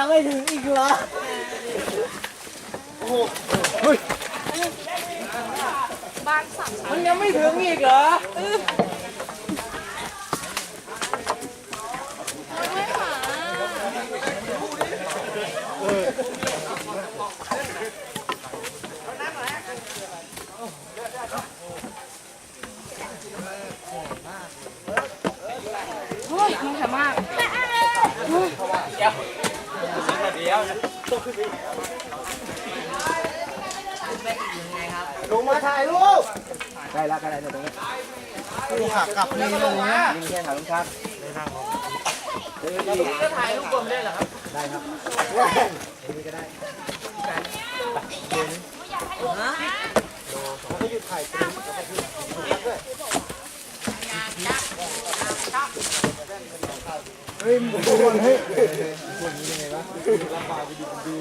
ยังไม่ถึงอีกเหรอบ้านสามชั้นมันยังไม่ถึงอีกเหรอไม่หาโอ้ยมันแข็งมาก ลงมาถ่ายรูปได้แล้วก็ได้ตรงนี้กูหักกลับนี่เลยนะยิงแค่ถ่ายรูปครับได้นั่งก็ถ่ายรูปกลมได้เหรอครับ ได้ครับนี่ก็ได้แล้วก็หยุดถ่ายตรงนี้แล้วก็หยุดด้วย เฮ้ยมึงดูก่อนเฮ้ยพวกนี้ยังไงวะรับปากไปดูดู